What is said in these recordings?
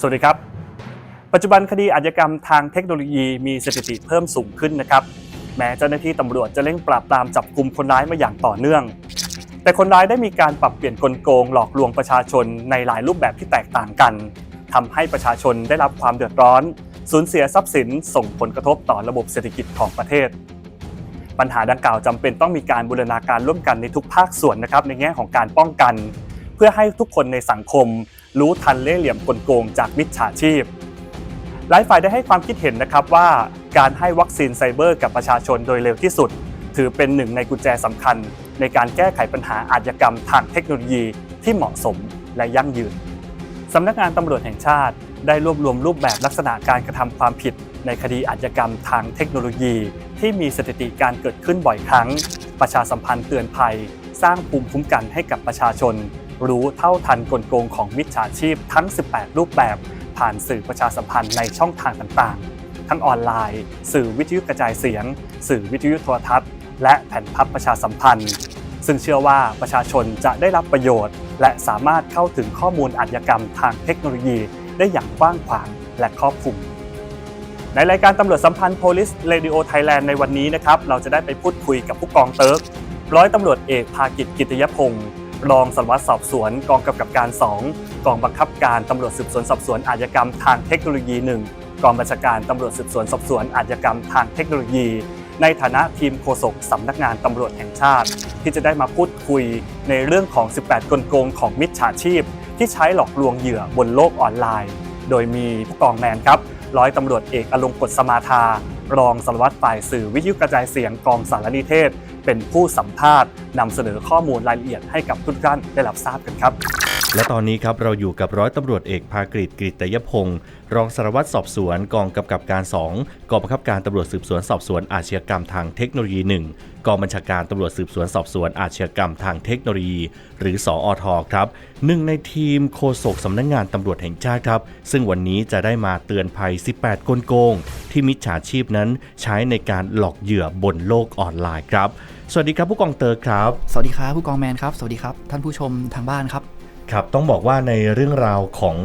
สวัสดีครับ ปัจจุบันคดีอาชญากรรมทางเทคโนโลยีมีสถิติเพิ่มสูงขึ้นนะครับ แม้เจ้าหน้าที่ตำรวจจะเร่งปราบปรามจับกลุ่มคนร้ายมาอย่างต่อเนื่อง แต่คนร้ายได้มีการปรับเปลี่ยนกลโกงหลอกลวงประชาชนในหลายรูปแบบที่แตกต่างกันทำให้ประชาชนได้รับความเดือดร้อน สูญเสียทรัพย์สินส่งผลกระทบต่อระบบเศรษฐกิจของประเทศ ปัญหาดังกล่าวจำเป็นต้องมีการบูรณาการร่วมกันในทุกภาคส่วนนะครับในแง่ของการป้องกัน เพื่อให้ทุกคนในสังคม รู้ทันเล่ห์เหลี่ยมกลโกงจากมิจฉาชีพหลายฝ่ายได้ให้ความคิดเห็นนะครับว่าการให้วัคซีนไซเบอร์กับประชาชนโดยเร็วที่สุด ถือเป็นหนึ่งในกุญแจสำคัญ ในการแก้ไขปัญหาอาชญากรรมทางเทคโนโลยีที่เหมาะสมและยั่งยืนสำนักงานตำรวจแห่งชาติ ได้รวบรวมรูปแบบลักษณะการกระทำความผิด ในคดีอาชญากรรมทางเทคโนโลยี ที่มีสถิติการเกิดขึ้นบ่อยครั้ง ประชาสัมพันธ์เตือนภัย สร้างภูมิคุ้มกันให้กับประชาชน รู้เท่าทันกลโกงของมิจฉาชีพทั้ง 18 รูปแบบ ผ่านสื่อประชาสัมพันธ์ในช่องทางต่างๆ ทั้งออนไลน์ สื่อวิทยุกระจายเสียง สื่อวิทยุโทรทัศน์ และแผ่นพับประชาสัมพันธ์ ซึ่งเชื่อว่าประชาชนจะได้รับประโยชน์ และสามารถเข้าถึงข้อมูลอาชญากรรมทางเทคโนโลยีได้อย่างกว้างขวางและครอบคลุมในรายการตำรวจสัมพันธ์ Police Radio Thailand ในวันนี้นะครับ เราจะได้ไปพูดคุยกับผู้กองเติร์กร้อยตำรวจเอกภากิจกิตยพงศ์ รองสารวัตรสอบสวนกองกำกับการ 2 กองบังคับการตำรวจสืบสวนสอบสวนอาชญากรรมทางเทคโนโลยี 1 กองบัญชาการตำรวจสืบสวนสอบสวนอาชญากรรมทางเทคโนโลยี ในฐานะทีมโฆษกสำนักงานตำรวจแห่งชาติ ที่จะได้มาพูดคุยในเรื่องของ 18 กลโกงของมิจฉาชีพ ที่ใช้หลอกลวงเหยื่อบนโลกออนไลน์ โดยมีผู้กองแมนครับร้อยตำรวจเอกอลงกฎสมาทารองสารวัตรฝ่ายสื่อวิทยุกระจายเสียงกองสารนิเทศ เป็นผู้สัมภาษณ์นำเสนอข้อมูลรายละเอียดให้กับทุกท่านได้รับทราบกันครับ และตอนนี้ครับเราอยู่กับร้อยตำรวจเอกภากฤษกฤตยพงศ์รองสารวัตรสอบสวนกองกำกับการ 2กองบังคับการตำรวจสืบสวนสอบสวนอาชญากรรมทางเทคโนโลยี 1 กองบัญชาการตำรวจสืบสวนสอบสวนอาชญากรรมทางเทคโนโลยี หรือสออทครับหนึ่งในทีมโฆษกสำนักงงานตำรวจแห่งชาติครับ ซึ่งวันนี้จะได้มาเตือนภัย 18 กลโกง ที่มิจฉาชีพนั้นใช้ในการหลอกเหยื่อบนโลกออนไลน์ครับ สวัสดีครับผู้กองเตอร์ครับ สวัสดีครับผู้กองแมนครับ สวัสดีครับ ท่านผู้ชมทางบ้านครับ ครับ ต้องบอกว่าในเรื่องราวของ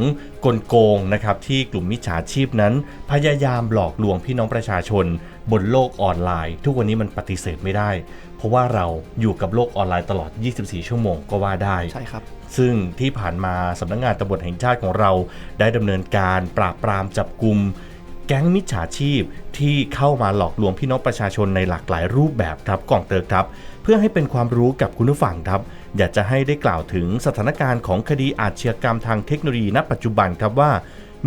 กลโกงนะครับที่กลุ่มมิจฉาชีพนั้น พยายามหลอกลวงพี่น้องประชาชน บนโลกออนไลน์ ทุกวันนี้มันปฏิเสธไม่ได้ เพราะว่าเราอยู่กับโลกออนไลน์ตลอด 24 ชั่วโมงก็ว่าได้ใช่ครับซึ่งที่ผ่านมาสำนักงานตำรวจแห่งชาติของเรา ได้ดำเนินการปราบปรามจับกลุ่ม แก๊งมิจฉาชีพที่เข้ามาหลอกลวงพี่น้องประชาชนในหลากหลายรูปแบบครับกล่องเตอร์ครับ เพื่อให้เป็นความรู้กับคุณผู้ฟังครับ อยากจะให้ได้กล่าวถึงสถานการณ์ของคดีอาชญากรรมทางเทคโนโลยีณปัจจุบันครับว่า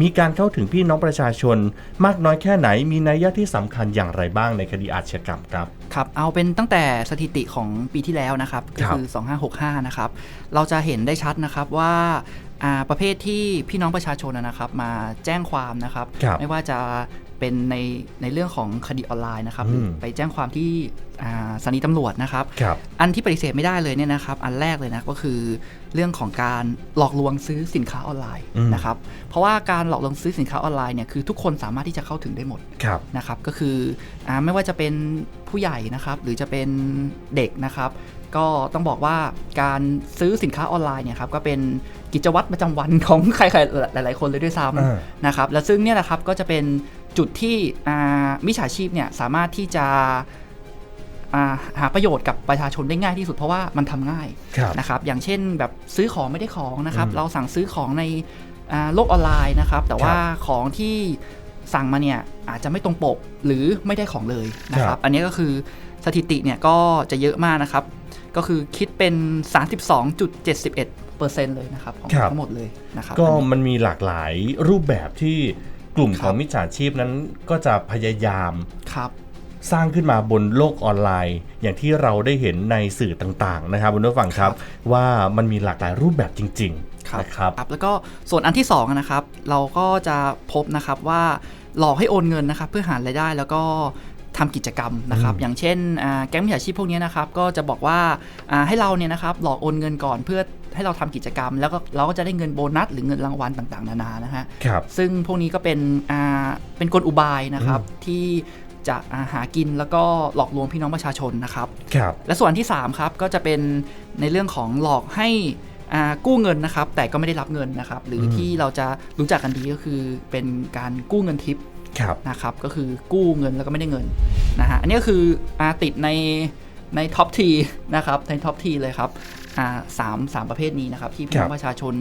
มีการเข้าถึงพี่น้องประชาชน มากน้อยแค่ไหนมีนัยยะที่สำคัญอย่างไรบ้างในคดีอาชญากรรมครับครับเอาเป็นตั้งแต่สถิติของปีที่แล้วนะครับก็ครับคือ 2565 นะครับ เราจะเห็นได้ชัดนะครับว่าอ่า ประเภทที่พี่น้องประชาชนนะครับ มาแจ้งความนะครับครับไม่ว่าจะเป็นในในเรื่องของคดีออนไลน์นะครับหรือมไปแจ้งความที่อ่าสถานีตำรวจนะครับครับอันที่ปฏิเสธไม่ได้เลยเนี่ยนะครับ อันแรกเลยนะก็คือเรื่องของการหลอกลวงซื้อสินค้าออนไลน์อืมนะครับ เพราะว่าการหลอกลวงซื้อสินค้าออนไลน์เนี่ยคือทุกคนสามารถที่จะเข้าถึงได้หมดครับนะครับ ก็คืออาไม่ว่าจะเป็นผู้ใหญ่นะครับ หรือจะเป็นเด็กนะครับ ก็ต้องบอกว่าการซื้อสินค้าออนไลน์เนี่ยครับก็เป็นกิจวัตรประจำวันของใครๆหลาย ๆ คนเลยด้วยซ้อ่าำนะครับและซึ่งเนี่ยนะครับก็จะเป็นจุดที่อ่ามิจฉาชีพเนี่ยสามารถที่จะอ่าหาประโยชน์กับประชาชนได้ง่ายที่สุดเพราะว่ามันทำง่ายครับนะครับอย่างเช่นแบบซื้อของไม่ได้ของนะครับอืมเราสั่งซื้อของในอ่าโลกออนไลน์นะครับ แต่ว่าของที่สั่งมาเนี่ยอาจจะไม่ตรงปกหรือไม่ได้ของเลยนะคครัรับบอันนี้ก็คือสถิติเนี่ยก็จะเยอะมากนะครับ ก็คือคิดเป็น 32.71%เลยนะครับของครับ ทั้งหมดเลยนะครับก็อันนี้ มันมีหลากหลายรูปแบบที่กลุ่มคขรับ องมิจฉาชีพนั้นก็จะพยายามครับ สร้างขึ้นมาบนโลกออนไลน์ อย่างที่เราได้เห็นในสื่อต่างๆนะครับคุณผู้ฟังครับ ว่ามันมีหลากหลายรูปแบบจริงๆนะครับ ครับแล้วก็ส่วนอันที่สองนะครับ เราก็จะพบนะครับว่าหลอกให้โอนเงินนะครับ เพื่อหารายได้แล้วก็ ทำกิจกรรมนะครับอืมอย่างเช่นอ่าแก๊งมิจฉาชีพพวกนี้นะครับ ก็จะบอกว่าอ่าให้เราเนี่ยนะครับหลอกโอนเงินก่อนเพื่อให้เราทำกิจกรรม แล้วก็เราก็จะได้เงินโบนัสหรือเงินรางวัลต่างๆ นานานะฮะครับซึ่งพวกนี้ก็เป็นอ่าเป็นกลอุบายนะครับที่จะอ่าหากินแล้วก็หลอกลวงพี่น้องประชาชนนะครับครับและส่วนที่3ครับก็จะเป็นในเรื่องของหลอกให้อ่ากู้เงินนะครับ แต่ก็ไม่ได้รับเงินนะครับ หรืออมที่เราจะรู้จักกันดีก็คือเป็นการกู้เงินทิปครับ นะครับก็คือกู้เงินแล้วก็ไม่ได้เงินนะฮะอันนี้ก็คืออาติดในในท็อปทีนะครับในท็อปทีเลยครับอ่าสามสามประเภทนี้นะครับ ที่พี่น้องประชาชน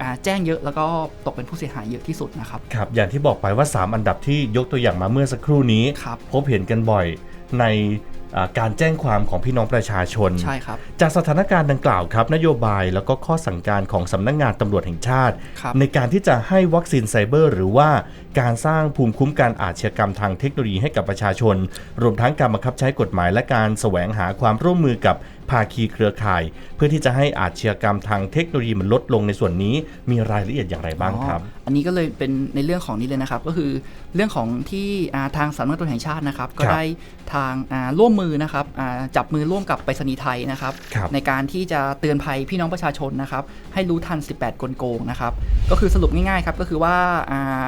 อ่าแจ้งเยอะแล้วก็ตกเป็นผู้เสียหายเยอะที่สุดนะครับครับอย่างที่บอกไปว่า 3 อันดับที่ยกตัวอย่างมาเมื่อสักครู่นี้ครับพบเห็นกันบ่อยในอ่า การแจ้งความของพี่น้องประชาชน ใช่ครับ จากสถานการณ์ดังกล่าวครับ นโยบายแล้วก็ข้อสั่งการของสำนักงานตำรวจแห่งชาติครับในการที่จะให้วัคซีนไซเบอร์ หรือว่าการสร้างภูมิคุ้มกันอาชญากรรมทางเทคโนโลยีให้กับประชาชน รวมทั้งการบังคับใช้กฎหมายและการแสวงหาความร่วมมือกับ ภาคีเครือข่าย เพื่อที่จะให้อาชญากรรมทางเทคโนโลยีมันลดลงในส่วนนี้มีรายละเอียดอย่างไรบ้างครับอ๋ออันนี้ก็เลยเป็นในเรื่องของนี้เลยนะครับ ก็คือเรื่องของที่อ่าทางสำนักงานตำรวจแห่งชาตินะครับ ก็ครับได้ทางอ่าร่วมมือนะครับอ่าจับมือร่วมกับไปรษณีย์ไทยนะครับครับ ในการที่จะเตือนภัยพี่น้องประชาชนนะครับ ให้รู้ทัน 18 กลโกงนะครับ ก็คือสรุปง่ายๆครับก็คือว่าอ่า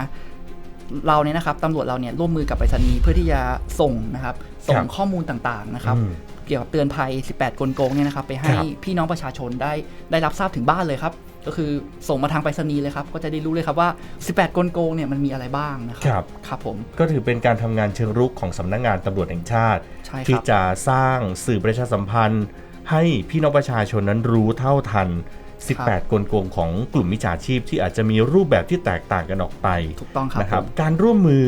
เราเนี่ยนะครับตำรวจเราเนี่ยร่วมมือกับไปรษณีย์เพื่อที่จะส่งนะครับส่คงรับข้อมูลต่างๆนะครับอืม เกี่ยวกับเตือนภัย 18 กลโกงเนี่ยนะครับไปให้ครับพี่น้องประชาชนได้ได้รับทราบถึงบ้านเลยครับ ก็คือส่งมาทางไปรษณีย์เลยครับ ก็จะได้รู้เลยครับว่า 18 กลโกงเนี่ยมันมีอะไรบ้างนะคครัรับครับผมก็ถือเป็นการทำงานเชิงรุกของสำนักงานตำรวจแห่งชาติใช่คที่รับจะสร้างสื่อประชาสัมพันธ์ ให้พี่น้องประชาชนนั้นรู้เท่าทัน18 กลโกงของกลุ่มมิจฉาชีพที่อาจจะมีรูปแบบที่แตกต่างกันออกไป ถูกต้องครับนะครับผมการร่วมมือ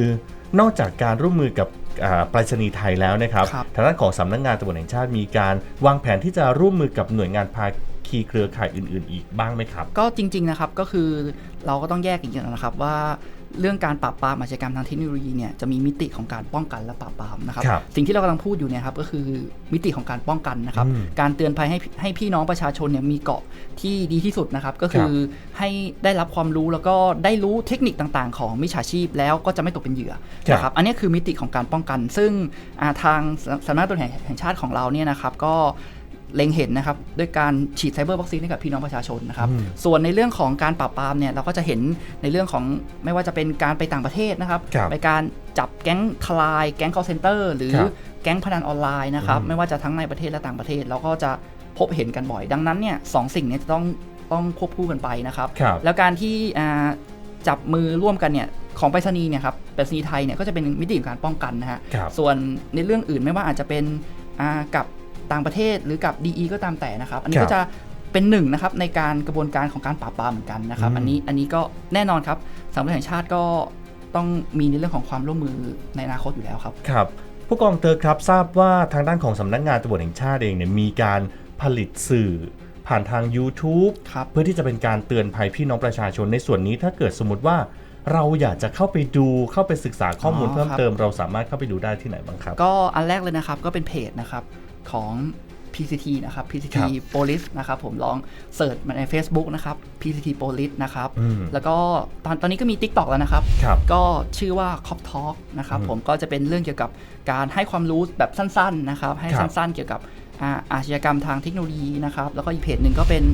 นอกจากการร่วมมือกับ อ่าไปรษณีย์ไทยแล้วนะครับครับทางด้านของสำนักงานตำรวจแห่งชาติมีการวางแผนที่จะร่วมมือกับหน่วยงานภาคีเครือข่ายอื่น ๆ อีกบ้างไหมครับ ก็จริง ๆ นะครับก็คือเราก็ต้องแยกอีกอย่างนะครับว่า เรื่องการปราบปรามอาชญากรรมทางเทคโนโลยีเนี่ยจะมีมิติของการป้องกันและปราบปรามนะครับครับสิ่งที่เรากำลังพูดอยู่เนี่ยครับก็คือมิติของการป้องกันนะครับอืมการเตือนภัยให้ให้พี่น้องประชาชนเนี่ยมีเกราะที่ดีที่สุดนะครับ ก็คือให้ได้รับความรู้แล้วก็ได้รู้เทคนิคต่างๆ ของมิจฉาชีพแล้วก็จะไม่ตกเป็นเหยื่อครับนะครับ อันนี้คือมิติของการป้องกัน ซึ่งอ่าทางสสำนักตำรวจแห่งแห่งชาติของเราเนี่ยนะครับก็ เล็งเห็นนะครับด้วยการฉีดไซเบอร์วัคซีนให้กับพี่น้องประชาชนนะครับอืมส่วนในเรื่องของการปราบปรามเนี่ยเราก็จะเห็นในเรื่องของไม่ว่าจะเป็นการไปต่างประเทศนะครับครับไปการจับแก๊งทลาย แก๊ง call center หรือครับแก๊งพนันออนไลน์นะครับอืมไม่ว่าจะทั้งในประเทศและต่างประเทศ เราก็จะพบเห็นกันบ่อย ดังนั้นเนี่ยสองสิ่งเนี้จะต้องต้องควบคู่กันไปนะครับครับแล้วการที่อ่าจับมือร่วมกันเนี่ยของไปรษณีย์เนี่ยครับไปรษณีย์ไทยเนี่ยก็จะเป็นมิติของการป้องกันนะฮะครับส่วนในเรื่องอื่นไม่ว่าอาจจะเป็นอ่ากับ ต่างประเทศหรือกับ DE ก็ตามแต่นะครับ อันนี้ครับก็จะเป็นหนึ่งนะครับในการกระบวนการของการปราบปรามเหมือนกันนะครับอืมอันนี้อันนี้ก็แน่นอนครับสำนักงานแห่งชาติก็ต้องมีในเรื่องของความร่วมมือในอนาคตอยู่แล้วครับครับผู้กองเตอร์ครับทราบว่าทางด้านของสำนักงานตำรวจแห่งชาติเองเนี่ยมีการผลิตสื่อผ่านทาง YouTube ครับเพื่อที่จะเป็นการเตือนภัยพี่น้องประชาชนในส่วนนี้ถ้าเกิดสมมติว่าเราอยากจะเข้าไปดูเข้าไปศึกษาข้อมูลอ๋อเพิ่มครับเติมเราสามารถเข้าไปดูได้ที่ไหนบ้างครับ ก็อันแรกเลยนะครับก็เป็นเพจนะครับ ของ PCT นะครับ PCT ครับ Police นะครับผมลองเสิร์ชมาใน Facebook นะครับ PCT Police นะครับอืมแล้วก็ตอนตอนนี้ก็มี TikTok แล้วนะครับครับก็ชื่อว่า Cop Talk นะครับอืมผมก็จะเป็นเรื่องเกี่ยวกับการให้ความรู้แบบสั้นๆนะครับ ให้ครับสั้นๆเกี่ยวกับอ่าอาชญากรรมทางเทคโนโลยีนะครับ แล้วก็อีกเพจหนึ่งก็เป็น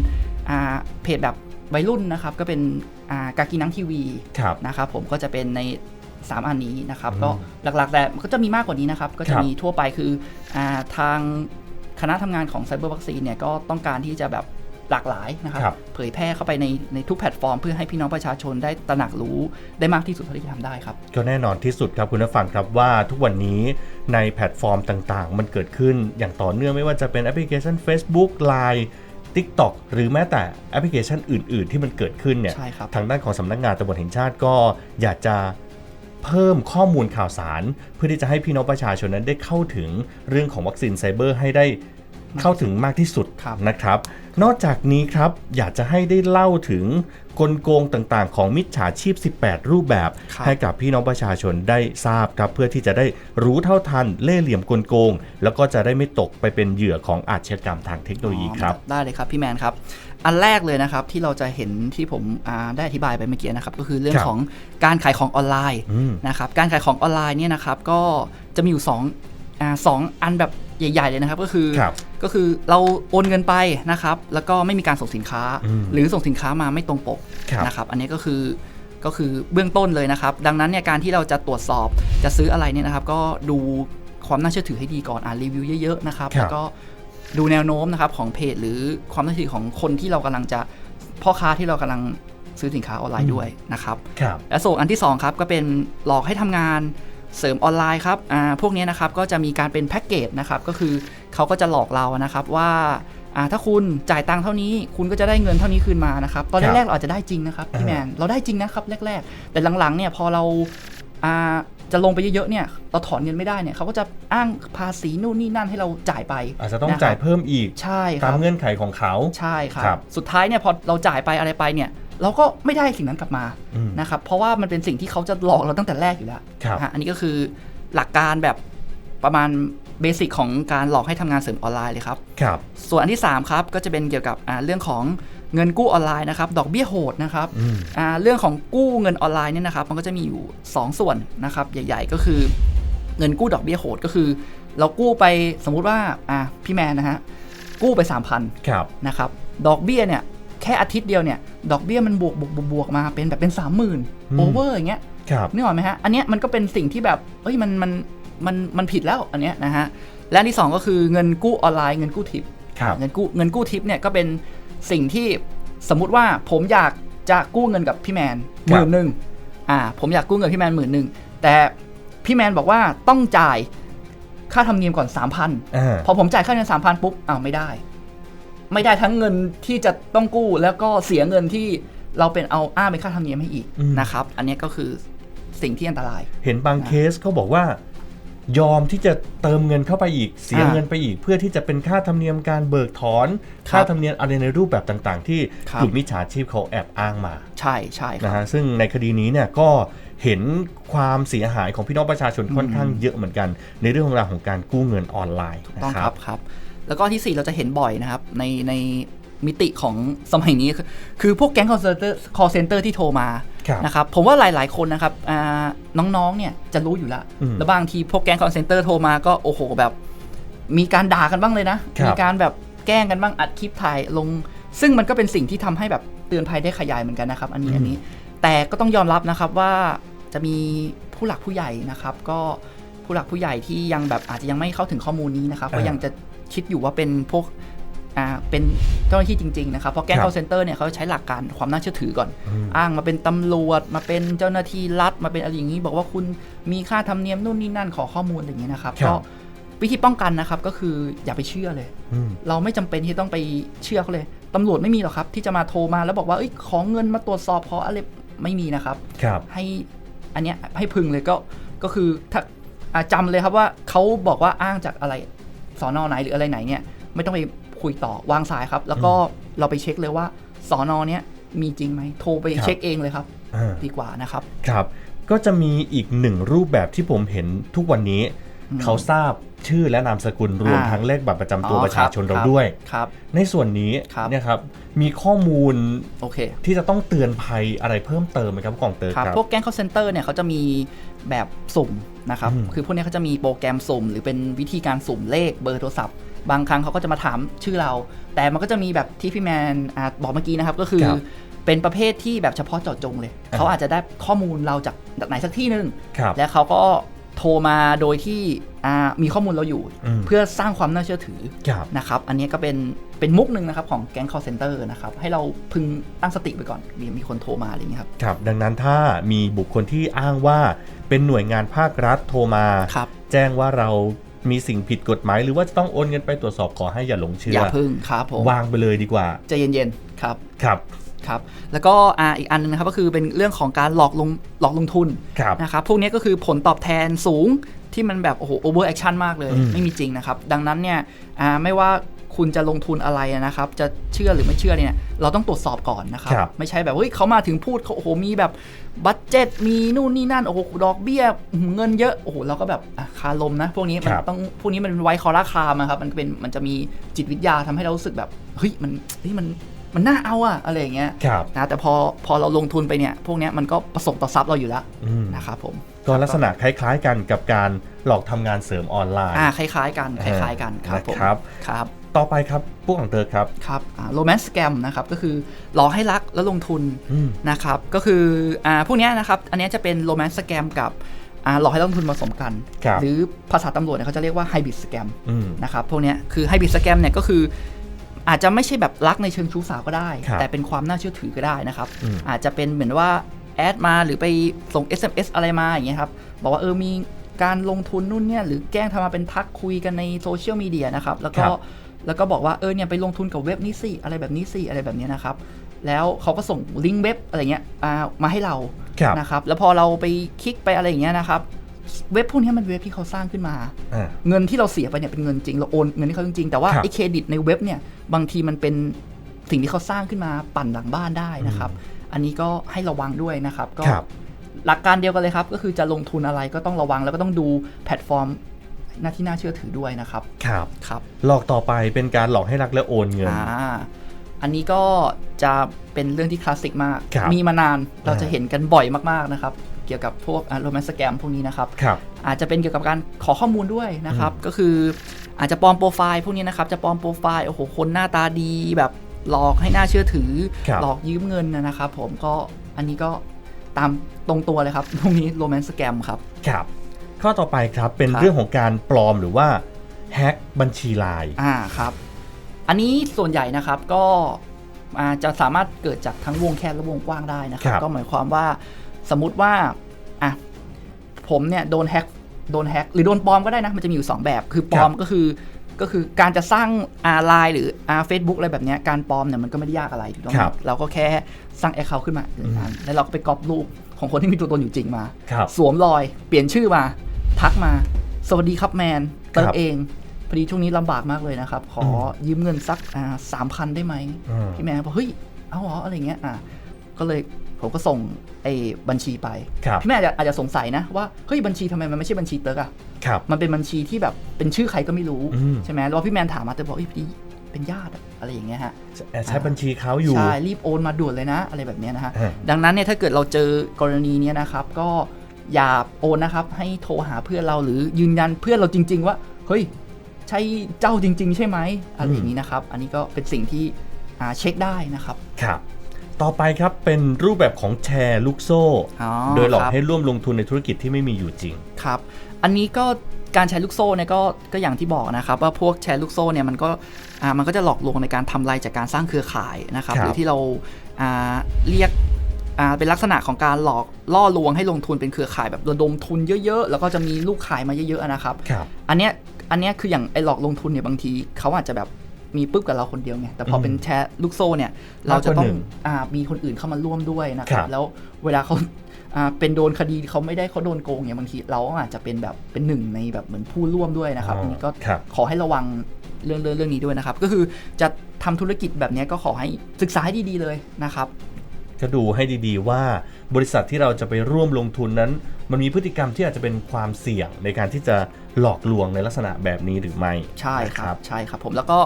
อ่าเพจแบบวัยรุ่นนะครับ ก็เป็นอ่ากากีนังทีวีครับนะครับผมก็จะเป็นใน 3 อันนี้นะครับอืมก็หลักๆแต่มันก็จะมีมากกว่านี้นะครับ ก็คจะรับมีทั่วไปคืออาทางคณะทำงานของไซเบอร์วัคซีนเนี่ยก็ต้องการที่จะแบบหลากหลายนะครับครับเผยแพร่เข้าไปในในทุกแพลตฟอร์ม เพื่อให้พี่น้องประชาชนได้ตระหนักรู้ได้มากที่สุดเท่าที่จะทำได้ครับ ก็แน่นอนที่สุดครับคุณผู้ฟังครับว่าทุกวันนี้ในแพลตฟอร์มต่างๆ มันเกิดขึ้นอย่างต่อเนื่องไม่ว่าจะเป็นแอปพลิเคชัน Facebook Line TikTok หรือแม้แต่แอปพลิเคชันอื่น ๆ ที่มันเกิดขึ้นเนี่ยใช่ครับทางด้านของสำนักงานตำรวจแห่งชาติก็อยากจะ เพิ่มข้อมูลข่าวสาร เพื่อที่จะให้พี่น้องประชาชนนั้นได้เข้าถึงเรื่องของวัคซีนไซเบอร์ให้ได้ เข้าถึงมากที่สุดครับนะครับ นอกจากนี้ครับอยากจะให้ได้เล่าถึงกลโกงต่างๆ ของมิจฉาชีพ 18 รูปแบบครับให้กับพี่น้องประชาชนได้ทราบครับ เพื่อที่จะได้รู้เท่าทันเล่ห์เหลี่ยมกลโกง แล้วก็จะได้ไม่ตกไปเป็นเหยื่อของอาชญากรรมทางเทคโนโลยีครับอ๋อได้เลยครับพี่แมนครับ อันแรกเลยนะครับที่เราจะเห็นที่ผมอ่าได้อธิบายไปเมื่อกี้นะครับ ก็คือเรื่องครับของการขายของออนไลน์อืมนะครับการขายของออนไลน์เนี่ยนะครับก็จะมีอยู่2อ่าสองอันแบบ ใหญ่ๆเลยนะครับก็คือครับก็คือเราโอนเงินไปนะครับแล้วก็ไม่มีการส่งสินค้าอืมหรือส่งสินค้ามาไม่ตรงปกครับนะครับอันนี้ก็คือก็คือเบื้องต้นเลยนะครับ ดังนั้นเนี่ยการที่เราจะตรวจสอบจะซื้ออะไรเนี่ยนะครับ ก็ดูความน่าเชื่อถือให้ดีก่อนอ่านรีวิวเยอะๆนะครับครับแล้วก็ดูแนวโน้มนะครับของเพจ หรือความน่าเชื่อถือของคนที่เรากำลังจะพ่อค้าที่เรากำลังซื้อสินค้าออนไลน์ด้วยนะครับครับ และส่วนอันที่2ครับก็เป็นหลอกให้ทำงาน เสริมออนไลน์ครับอ่าพวกนี้นะครับก็จะมีการเป็นแพ็กเกจนะครับก็คือเขาก็จะหลอกเรานะครับว่าอ่าถ้าคุณจ่ายตังค์เท่านี้ คุณก็จะได้เงินเท่านี้คืนมานะครับตอนครับแรกๆเราอาจจะได้จริงนะครับพี่แมนเราได้จริงนะครับแรก ๆ แต่หลังๆเนี่ยพอเราอ่าจะลงไปเยอะๆเนี่ยเราถอนเงินไม่ได้เนี่ยเขาก็จะอ้างภาษีนู่นนี่นั่นให้เราจ่ายไป อาจจะต้องนะครับจ่ายเพิ่มอีกใช่คตารัมบเงื่อนไขของเขาใช่ครับครับ สุดท้ายเนี่ยพอเราจ่ายไปอะไรไปเนี่ย เราก็ไม่ได้สิ่งนั้นกลับมาอืมนะครับเพราะว่ามันเป็นสิ่งที่เขาจะหลอกเราตั้งแต่แรกอยู่แล้วครับนะฮะอันนี้ก็คือหลักการแบบประมาณเบสิกของการหลอกให้ทำงานเสริมออนไลน์เลยครับครับ ส่วนอันที่ 3 ครับ ก็จะเป็นเกี่ยวกับอ่าเรื่องของเงินกู้ออนไลน์นะครับ ดอกเบี้ยโหดนะครับอืมอ่าเรื่องของกู้เงินออนไลน์เนี่ยนะครับ มันก็จะมีอยู่ 2 ส่วนนะครับ ใหญ่ ๆ ก็คือ เงินกู้ดอกเบี้ยโหดก็คือ เรากู้ไปสมมุติว่าอ่าพี่แมนนะฮะกู้ไป 3,000ครับนะครับ ดอกเบี้ยเนี่ย แค่อาทิตย์เดียวเนี่ยดอกเบี้ยมันบวกบวกบวกบวกมาเป็นแบบเป็น30,000โอเวอร์อย่างเงี้ยครับนึกออกไหมฮะอันเนี้ยมันก็เป็นสิ่งที่แบบเอ้ยมันมันมันมันผิดแล้วอันเนี้ยนะฮะและอันที่ 2 ก็คือเงินกู้ออนไลน์เงินกู้ทิปครับเงินกู้เงินกู้ทิปเนี่ยก็เป็นสิ่งที่สมมุติว่าผมอยากจะกู้เงินกับพี่แมนหมื่นหนึ่งอ่าผมอยากกู้เงินพี่แมนหมื่นหนึ่งแต่พี่แมนบอกว่าต้องจ่ายค่าธรรมเนียมก่อน 3,000อ่าพอผมจ่ายค่าเงิน3,000 ปุ๊บอ้าวไม่ได้ ไม่ได้ทั้งเงินที่จะต้องกู้ แล้วก็เสียเงินที่เราเป็นเอาอ้างเป็นค่าธรรมเนียมให้อีกอืม นะครับ อันเนี้ยก็คือสิ่งที่อันตราย เห็นบางเคสเขาบอกว่า ยอมที่จะเติมเงินเข้าไปอีก เสียอ่าเงินไปอีก เพื่อที่จะเป็นค่าธรรมเนียมการเบิกถอน ครับค่าธรรมเนียมอะไรในรูปแบบต่างๆ ที่ครับ กลุ่มมิจฉาชีพเขาแอบอ้างมาใช่ใช่คนะรับฮะซึ่งในคดีนี้เนี่ยก็เห็นความเสียหายของพี่น้องประชาชนค่อนข้างเยอะเหมือนกัน ในเรื่องราวของการกู้เงินออนไลน์นะต้องคครัรับ บครับ แล้วก็ที่ 4 เราจะเห็นบ่อยนะครับ ในในมิติของสมัยนี้ คือคือพวกแก๊ง call center call center ที่โทรมาครับนะครับผมว่าหลายๆคนนะครับอ่าน้องๆเนี่ยจะรู้อยู่แล้วอืมแล้วบางทีพวกแก๊ง call center โทรมาก็โอ้โหแบบ มีการด่ากันบ้างเลยนะครับมีการแบบแกล้งกันบ้างอัดคลิปถ่ายลง ซึ่งมันก็เป็นสิ่งที่ทำให้แบบเตือนภัยได้ขยายเหมือนกันนะครับ อันนี้อันนี้แต่ก็ต้องยอมรับนะครับว่าจะมีผู้หลักผู้ใหญ่นะครับ ก็ ผู้หลักผู้ใหญ่ที่ยังแบบอาจจะยังไม่เข้าถึงข้อมูลนี้นะครับอ่าก็ยังจะคิดอยู่ว่าเป็นพวกอ่าเป็นเจ้าหน้าที่จริงๆนะครับเพราะแก๊งครับ call center เนี่ยเขาใช้หลักการความน่าเชื่อถือก่อนอืมอ้างมาเป็นตำรวจมาเป็นเจ้าหน้าที่รัฐมาเป็นอะไรอย่างนี้ บอกว่าคุณมีค่าธรรมเนียมนู่นนี่นั่นขอข้อมูลอะไรอย่างนี้นะครับครับก็วิธีป้องกันนะครับก็คืออย่าไปเชื่อเลยอืมเราไม่จำเป็นที่ต้องไปเชื่อเขาเลยตำรวจไม่มีหรอกครับที่จะมาโทรมาแล้วบอกว่าเอ้ยขอเงินมาตรวจสอบขออะไรไม่มีนะครับครับ ให้อันเนี้ยให้พึงเลยก็ก็คือถ้า อ่าจำเลยครับว่าเขาบอกว่าอ้างจากอะไรสอนอไหนหรืออะไรไหนเนี่ย ไม่ต้องไปคุยต่อวางสายครับ แล้วก็เราไปเช็คเลยว่าสอนอเนี้ยมีจริงไหมโทรไปครับเช็คเองเลยครับอ่าดีกว่านะครับครับ ก็จะมีอีกหนึ่งรูปแบบที่ผมเห็นทุกวันนี้อืมเขาทราบชื่อและนามสกุลรวมอ่าทั้งเลขบัตรประจำตัวอ๋อประชาชนคเราบด้วยครับในส่วนนี้ครับเนี่ยครับมีข้อมูลโอเคที่จะต้องเตือนภัยอะไรเพิ่มเติมไหมครับกองเตอร์ครับครับพวกแก๊ง call center เนี่ยเขาจะมีแบบสุ่ม นะครับอืมคือพวกเนี้ยเขาจะมีโปรแกรมสุ่ม หรือเป็นวิธีการสุ่มเลขเบอร์โทรศัพท์ บางครั้งเขาก็จะมาถามชื่อเรา แต่มันก็จะมีแบบที่พี่แมนอ่าบอกเมื่อกี้นะครับ ก็คือครับเป็นประเภทที่แบบเฉพาะเจาะจงเลยอ่าเขาอาจจะได้ข้อมูลเราจากจากไหนสักที่หนึ่งครับและเขาก็โทรมาโดยที่อ่ามีข้อมูลเราอยู่อืมเพื่อสร้างความน่าเชื่อถือครับนะครับ อันนี้ก็เป็นเป็นมุกหนึ่งนะครับของแก๊ง call center นะครับ ให้เราพึงตั้งสติไปก่อนมีมีคนโทรมาอะไรอย่างนี้ยครับ ครับ ดังนั้นถ้ามีบุคคลที่อ้างว่า เป็นหน่วยงานภาครัฐโทรมา ครับแจ้งว่าเรามีสิ่งผิดกฎหมาย หรือว่าจะต้องโอนเงินไปตรวจสอบขอให้อย่าหลงเชื่อย่าอพึ่งครับผมวางไปเลยดีกว่าใจเย็นๆครับ ครับครับแล้วก็อ่าอีกอันหนึงนะครับก็คือเป็นเรื่องของการหลอกลงหลอกลงทุนครับ นะครับพวกนี้ก็คือผลตอบแทนสูงที่มันแบบโอ้โหโอเวอร์แอคชั่นมากเลย อืม ไม่มีจริงนะครับ ดังนั้นเนี่ยอ่าไม่ว่า คุณจะลงทุนอะไรนะครับ จะเชื่อหรือไม่เชื่อเนี่ย เราต้องตรวจสอบก่อนนะครับครับ ไม่ใช่แบบเฮ้ยเขามาถึงพูดเขาโอ้โหมีแบบบัตเจ็ตมีนู่นนี่นั่นโอ้โหดอกเบี้ยอื้อหือเงินเยอะโอ้โหเราก็แบบอะคาลมนะ พวกนี้มันครับต้องพวกนี้มันเป็นไวคอร่าคามนะครับมันเป็นมันจะมีจิตวิทยาทำให้เรารู้สึกแบบเฮ้ยมันเฮ้ยมันมันน่าเอาอะอะไรอย่างเงี้ยครับนะแต่พอพอเราลงทุนไปเนี่ย พวกเนี้ยมันก็ประสบต่อทรัพย์เราอยู่แล้วอืมนะครับผมก็ลักษณะคล้ายๆกันกับการหลอกทำงานเสริมออนไลน์อ่าคล้ายๆกันคล้ายๆกันครับผมนะครับครับ ต่อไปครับผู้ของเตอร์ครับครับโรแมนต์สแกมนะครับก็คือหลอกให้รักแล้วลงทุนอืมนะครับก็คืออ่าพวกเนี้ยนะครับอันเนี้ยจะเป็นโรแมนต์สแกมกับอ่าหลอกให้ลงทุนผสมกันครับหรือภาษาตำรวจเนี่ยเขาจะเรียกว่าไฮบริดสแกมอืมนะครับพวกเนี้ยคือไฮบริดสแกมเนี่ยก็คืออาจจะไม่ใช่แบบรักในเชิงชู้สาวก็ได้ครับแต่เป็นความน่าเชื่อถือก็ได้นะครับอืมอาจจะเป็นเหมือนว่าแอดมาหรือไปส่ง SMS อะไรมาอย่างเงี้ยครับ บอกว่าเออมีการลงทุนนู่นเนี่ยหรือแกล้งทำมาเป็นทักคุยกันในโซเชียลมีเดียนะครับ แล้วก็ครับ แล้วก็บอกว่าเออเนี่ยไปลงทุนกับเว็บนี้สิอะไรแบบนี้สิอะไรแบบเนี้ยนะครับ แล้วเขาก็ส่งลิงก์เว็บอะไรเงี้ยอ่ามาให้เราครับนะครับ แล้วพอเราไปคลิกไปอะไรอย่างเงี้ยนะครับเว็บพวกเนี้ยมันเว็บที่เขาสร้างขึ้นมาอ่าเงินที่เราเสียไปเนี่ยเป็นเงินจริงเราโอนเงินให้เขาจริงๆแต่ว่าครับไอ้เครดิตในเว็บเนี่ยบางทีมันเป็นสิ่งที่เขาสร้างขึ้นมาปั่นหลังบ้านได้นะครับ อันนี้ก็ให้ระวังด้วยนะครับก็ครับหลักการเดียวกันเลยครับ ก็คือจะลงทุนอะไรก็ต้องระวังแล้วก็ต้องดูแพลตฟอร์ม หน้าที่น่าเชื่อถือด้วยนะครับ ครับ ครับ หลอกต่อไปเป็นการหลอกให้รักและโอนเงิน อ่า อันนี้ก็จะเป็นเรื่องที่คลาสสิกมาก ครับมีมานานเราจะอ่าเห็นกันบ่อยมากๆนะครับ เกี่ยวกับพวกโรแมนต์สแกมพวกนี้นะครับ ครับอาจจะเป็นเกี่ยวกับการขอข้อมูลด้วยนะครับ ก็คืออาจจะปลอมโปรไฟล์พวกนี้นะครับจะปลอมโปรไฟล์โอ้โหคนหน้าตาดีแบบหลอกให้น่าเชื่อถือ ครับ หลอกยืมเงินนะครับ ผมก็อันนี้ก็ตามตรงตัวเลยครับ พวกนี้โรแมนต์สแกมครับ ครับ ข้อต่อไปครับเป็นครับ เรื่องของการปลอมหรือว่าแฮ็กบัญชีไลน์ อ่าครับ อันนี้ส่วนใหญ่นะครับก็อาจะสามารถเกิดจากทั้งวงแคบและวงกว้างได้นะครับครับก็หมายความว่าสมมุติว่าอะผมเนี่ยโดนแฮ็กโดนแฮ็กหรือโดนปลอมก็ได้นะ มันจะมีอยู่ 2 แบบ คือปลอมก็คือก็คือการจะสร้างอาไลน์หรืออาเฟซบุ๊กอะไรแบบเนี้ยการปลอมเนี่ยมันก็ไม่ได้ยากอะไรถูกต้องไหคมรับเราก็แค่สร้างแอคเคาท์ขึ้นมาหนึ่งอันแล้วเราก็ไปก๊อปรูปของคนที่มีตัวตนอยู่จริงมา ครับ สวมรอยเปลี่ยนชื่อมา ทักมา สวัสดีครับแมนเติครัร์บเองพอดีช่วงนี้ลำบากมากเลยนะครับ ขอยืมเงินสักอ่าสามพันได้ไหมอืมพี่แมนบอกเฮ้ยเอาเหรออะไรเงี้ยอะก็เลยผมก็ส่งไอ้บัญชีไปครับพี่แมนอาจจะอาจจะสงสัยนะว่าเฮ้ยบัญชีทำไมมันไม่ใช่บัญชีเติร์กอะครับมันเป็นบัญชีที่แบบเป็นชื่อใครก็ไม่รู้อืมใช่ไหมแล้วพี่แมนถามมาเติร์กบอกเฮ้ยพี่เป็นญาติอะอะไรอย่างเงี้ยฮะแอบใช้บัญชีเขาอยู่ใช่รีบโอนมาด่วนเลยนะ อะไรแบบเนี้ยนะฮะอ่าดังนั้นเนี่ยถ้าเกิดเราเจอกรณีเนี้ยนะครับก็ อย่าโอนนะครับ ให้โทรหาเพื่อนเราหรือยืนยันเพื่อนเราจริง ๆ ว่า เฮ้ย ใช่เจ้าจริง ๆ ใช่ไหมอะไรอย่างนี้นะครับ อันนี้ก็เป็นสิ่งที่อ่าเช็คได้นะครับครับต่อไปครับเป็นรูปแบบของแชร์ลูกโซ่อ๋อโดยหลอกครับให้ร่วมลงทุนในธุรกิจที่ไม่มีอยู่จริงครับ อันนี้ก็การใช้ลูกโซ่เนี่ยก็ก็อย่างที่บอกนะครับ ว่าพวกแชร์ลูกโซ่เนี่ยมันก็อ่ามันก็จะหลอกลวงในการทำรายจากการสร้างเครือข่ายนะครับครับหรือที่เราอ่าเรียกอ่า เป็นลักษณะของการหลอกล่อลวงให้ลงทุนเป็นเครือข่ายแบบระดมทุนเยอะๆ แล้วก็จะมีลูกขายมาเยอะๆนะครับครับอันเนี้ยอันเนี้ยคืออย่างไอ้หลอกลงทุนเนี่ยบางทีเขาอาจจะแบบมีปุ๊บกับเราคนเดียวไงแต่พออมเป็นแชร์ลูกโซ่เนี่ย เราจะต้องมากกว่าหนึ่งอ่ามีคนอื่นเข้ามาร่วมด้วยนะคครัรับบแล้วเวลาเขาอ่าเป็นโดนคดีเขาไม่ได้เขาโดนโกงเนี่ยบางทีเราก็อาจจะเป็นแบบเป็นหนึ่งในแบบเหมือนผู้ร่วมด้วยนะครับอ๋ออัอันนี้ก็ครับขอให้ระวังเรื่องเรื่องเรื่องนี้ด้วยนะครับ ก็คือจะทำธุรกิจแบบเนี้ยก็ขอให้ศึกษาให้ดีๆเลยนะครับ ก็ดูให้ดีๆ ว่าบริษัทที่เราจะไปร่วมลงทุนนั้น มันมีพฤติกรรมที่อาจจะเป็นความเสี่ยงในการที่จะหลอกลวงในลักษณะแบบนี้หรือไม่ใช่นะครับใช่ครับผมแล้วก็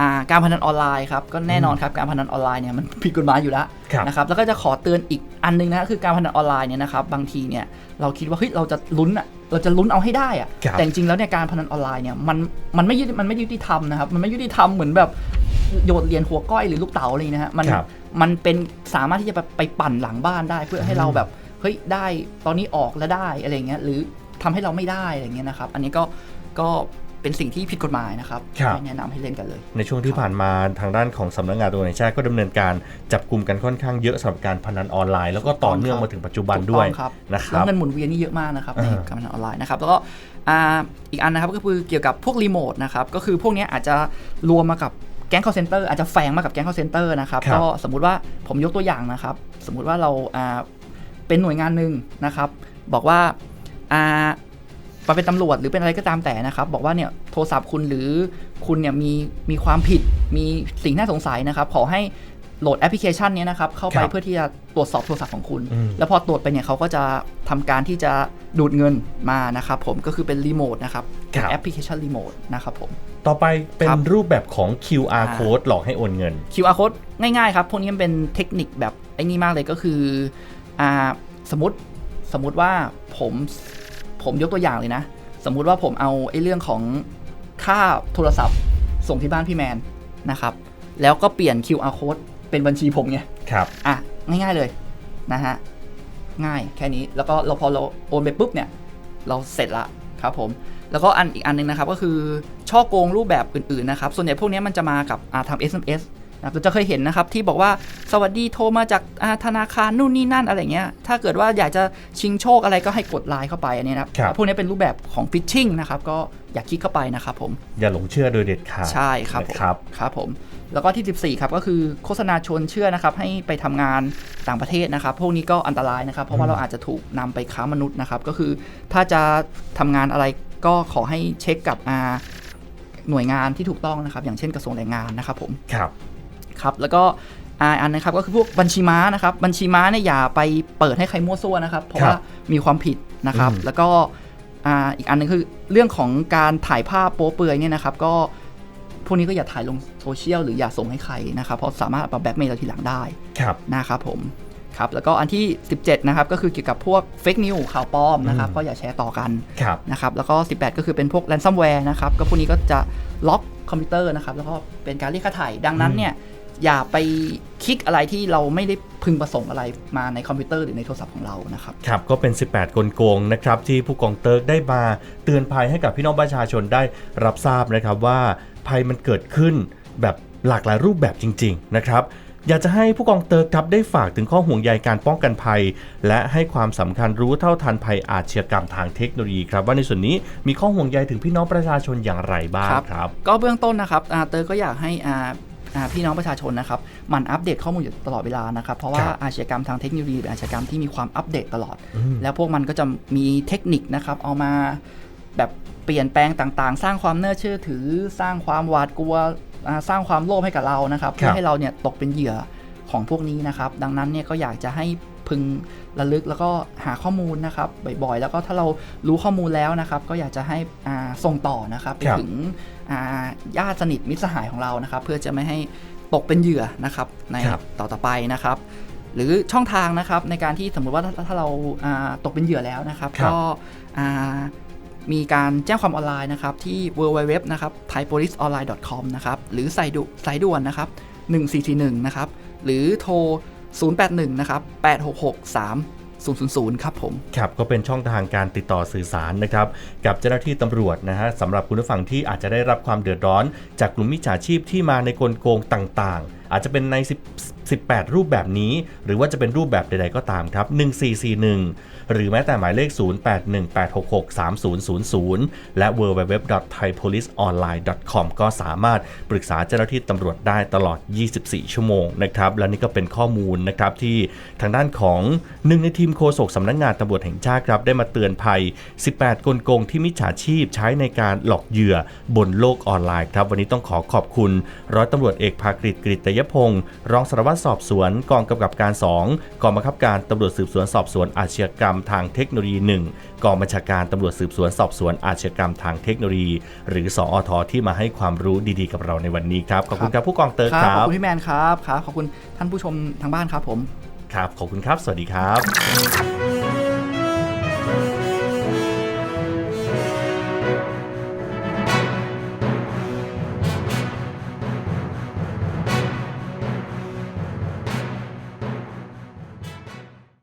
อ่าการพนันออนไลน์ครับก็แน่นอนครับการพนันออนไลน์เนี่ยมันผิดกฎหมายอยู่แล้วครับนะครับแล้วก็จะขอเตือนอีกอันหนึงนะคือการพนันออนไลน์เนี่ยนะครับบางทีเนี่ยเราคิดว่าเฮ้ยเราจะลุ้นอะเราจะลุ้นเอาให้ได้อะครับแต่จริงๆแล้วเนี่ยการพนันออนไลน์เนี่ยมันมันไม่ยุติมันไม่ยุติธรรมนะครับมันไม่ยุติธรรมเหมือนแบบ โยนเหรียญหัวก้อยหรือลูกเต๋าอะไรอย่างเงี้ยนะฮะมันครับ มันเป็นสามารถที่จะไปไปปั่นหลังบ้านได้ เพื่อให้เราแบบเฮ้ยได้ตอนนี้ออกแล้วได้อะไรเงี้ยหรือทำให้เราไม่ได้อะไรเงี้ยนะครับ อันนี้ก็ก็เป็นสิ่งที่ผิดกฎหมายนะครับครับ ไม่แนะนำให้เล่นกันเลย ในช่วงที่ผ่านมาทางด้านของสำนักงานตำรวจแห่งชาติก็ดำเนินการจับกลุ่มกันค่อนข้างเยอะสำหรับการพนันออนไลน์ แล้วก็ต่อเนื่องมาถึงปัจจุบันด้วยถูกต้องครับนะคแล้รัวบ เงินหมุนเวียนนี่เยอะมากนะครับในอ่าการพนันออนไลน์นะครับแล้วก็อ่าอีกอันนะครับก็คือเกี่ยวกับพวกรีโมทนะครับก็คือพวกเนี้ยอาจจะรวมมากับ แก๊ง call center อาจจะแฝงมากับแก๊ง call center นะครับครับก็สมมุติว่าผมยกตัวอย่างนะครับ สมมุติว่าเราอ่าเป็นหน่วยงานหนึ่งนะครับ บอกว่าอ่ามาเป็นตำรวจหรือเป็นอะไรก็ตามแต่นะครับ บอกว่าเนี่ยโทรศัพท์คุณหรือคุณเนี่ยมีมีความผิดมีสิ่งน่าสงสัยนะครับ ขอให้โหลดแอปพลิเคชันเนี้ยนะครับ เข้าไปครับเพื่อที่จะตรวจสอบโทรศัพท์ของคุณอืมแล้วพอตรวจไปเนี่ยเขาก็จะทำการที่จะดูดเงินมานะครับผมก็คือเป็นรีโมทนะครับครับแอปพลิเคชันรีโมทนะครับผม ต่อไปเป็นครับรูปแบบของ QR อ่า code หลอกให้โอนเงิน QR code ง่ายๆครับ พวกนี้มันเป็นเทคนิคแบบไอ้นี่มากเลยก็คืออ่าสมมติสมมติว่าผมผมยกตัวอย่างเลยนะ สมมุติว่าผมเอาไอ้เรื่องของค่าโทรศัพท์ส่งที่บ้านพี่แมนนะครับ แล้วก็เปลี่ยน QR code เป็นบัญชีผมไงครับอะง่ายๆเลยนะฮะง่ายแค่นี้แล้วก็เราพอเราโอนไปปุ๊บเนี่ย เราเสร็จละ ครับผมแล้วก็อันอีกอันหนึงนะครับก็คือช่อโกงรูปแบบอื่นๆนะครับส่วนใหญ่พวกนี้มันจะมากับอ่าทำ SMS นะครับเราจะเคยเห็นนะครับที่บอกว่าสวัสดีโทรมาจากอ่าธนาคารนู่นนี่นั่นอะไรเงี้ยถ้าเกิดว่าอยากจะชิงโชคอะไรก็ให้กดไลน์เข้าไปอันนี้นะครับครับพวกนี้เป็นรูปแบบของฟิชชิงนะครับก็อย่าคลิกเข้าไปนะครับผม อย่าหลงเชื่อโดยเด็ดขาดใช่ครับผมนะครับครับผม แล้วก็ที่ 14 ครับก็คือโฆษณาชวนเชื่อนะครับให้ไปทำงานต่างประเทศนะครับ พวกนี้ก็อันตรายนะครับ เพราะว่าเราอาจจะถูกนำไปค้ามนุษย์นะครับ ก็คือถ้าจะทำงานอะไรก็ขอให้เช็คกับอ่าหน่วยงานที่ถูกต้องนะครับ อย่างเช่นกระทรวงแรงงานนะครับผมครับ ครับแล้วก็อ่าอันนะครับก็คือพวกบัญชีม้านะครับบัญชีม้าเนี่ยอย่าไปเปิดให้ใครมั่วซั่วนะครับ เพราะครับว่ามีความผิดนะครับอืมแล้วก็อ่าอีกอันหนึงคือเรื่องของการถ่ายภาพโป๊เปลือยเนี่ยนะครับ ก็พวกนี้ก็อย่าถ่ายลงโซเชียลหรืออย่าส่งให้ใครนะครับ เพราะสามารถเอาแบ็กเมย์เราทีหลังได้ครับนะครับผมครับแล้วก็อันที่ 17 นะครับ ก็คือเกี่ยวกับพวกเฟกนิวข่าวปลอมนะครับอืมก็อย่าแชร์ต่อกันครับนะครับแล้วก็ 18 ก็คือเป็นพวก ransomware นะครับ ก็พวกนี้ก็จะล็อกคอมพิวเตอร์นะครับ แล้วก็เป็นการเรียกค่าไถ่ดังนั้นเนี่ย อย่าไปคลิกอะไรที่เราไม่ได้พึงประสงค์อะไรมาในคอมพิวเตอร์หรือในโทรศัพท์ของเรานะครับครับ ก็เป็น 18 กลโกงนะครับที่ผู้กองเติร์กได้มาเตือนภัยให้กับพี่น้องประชาชนได้รับทราบนะครับว่าภัยมันเกิดขึ้นแบบหลากหลายรูปแบบจริง ๆ นะครับอยากจะให้ผู้กองเติร์กครับได้ฝากถึงข้อห่วงใยการป้องกันภัย และให้ความสำคัญรู้เท่าทันภัยอาชญากรรมทางเทคโนโลยีครับว่าในส่วนนี้มีข้อห่วงใยถึงพี่น้องประชาชนอย่างไรบ้างครับครับก็เบื้องต้นนะครับอ่าเตอร์ก็อยากให้อ่าอ่า พี่น้องประชาชนนะครับหมันอัปเดตข้อมูลอยู่ตลอดเวลานะครับ เพราะว่าครับอาชญากรรมทางเทคโนโลยีเป็นอาชญากรรมที่มีความอัปเดตตลอดอืมแล้วพวกมันก็จะมีเทคนิคนะครับเอามาแบบเปลี่ยนแปลงต่างๆ สร้างความน่าเชื่อถือ สร้างความหวาดกลัวอ่าสร้างความโลภให้กับเรานะครับเพื่อให้เราเนี่ยตกเป็นเหยื่อของพวกนี้นะครับ ดังนั้นเนี่ยก็อยากจะให้พึงระลึกแล้วก็หาข้อมูลนะครับบ่อยๆ แล้วก็ถ้าเรารู้ข้อมูลแล้วนะครับ ก็อยากจะให้อ่าส่งต่อนะครับไปครับถึงอ่า ญาติสนิทมิตรสหายของเรานะครับ เพื่อจะไม่ให้ตกเป็นเหยื่อนะครับในครับต่อต่อไปนะครับ หรือช่องทางนะครับในการที่สมมติว่าถ้าถ้าเราอ่าตกเป็นเหยื่อแล้วนะครับครับก็อ่ามีการแจ้งความออนไลน์นะครับ ที่ www นะครับ thaipoliceonline.com นะครับ หรือสายดุสายด่วนนะครับ 1441 นะครับ หรือโทร 081 นะครับ 866 3000 ครับผมครับก็เป็นช่องทางการติดต่อสื่อสารนะครับกับเจ้าหน้าที่ตำรวจนะฮะสำหรับคุณผู้ฟังที่อาจจะได้รับความเดือดร้อน จากกลุ่มมิจฉาชีพที่มาในกลโกงต่างๆ อาจจะเป็นใน 10 18 รูปแบบนี้ หรือว่าจะเป็นรูปแบบใดๆก็ตามครับ 1441 หรือแม้แต่หมายเลข 0818663000 และ www.thaipoliceonline.com ก็สามารถปรึกษาเจ้าหน้าที่ตำรวจได้ตลอด 24 ชั่วโมงนะครับ และนี่ก็เป็นข้อมูลนะครับที่ทางด้านของหนึ่งในทีมโฆษกสำนักงานตำรวจแห่งชาติครับได้มาเตือนภัย 18 กลโกงที่มิจฉาชีพใช้ในการหลอกเหยื่อบนโลกออนไลน์ครับ วันนี้ต้องขอขอบคุณ ร้อยตำรวจเอกภากฤษกฤตยพงศ์รองสารวัตรสอบสวนกองกำกับการ 2 กองบังคับการตำรวจสืบสวนสอบสวนอาชญากรรมทางเทคโนโลยี 1 กองบัญชาการตำรวจสืบสวนสอบสวนอาชญากรรมทางเทคโนโลยี หรือสอทที่มาให้ความรู้ดีๆกับเราในวันนี้ครับ ขอบคุณครับผู้กองเติร์กคครัรัขอบบคุณพี่แมนครับครับ ขอบคุณท่านผู้ชมทางบ้านครับผม ครับ ขอบคุณครับ สวัสดีครับ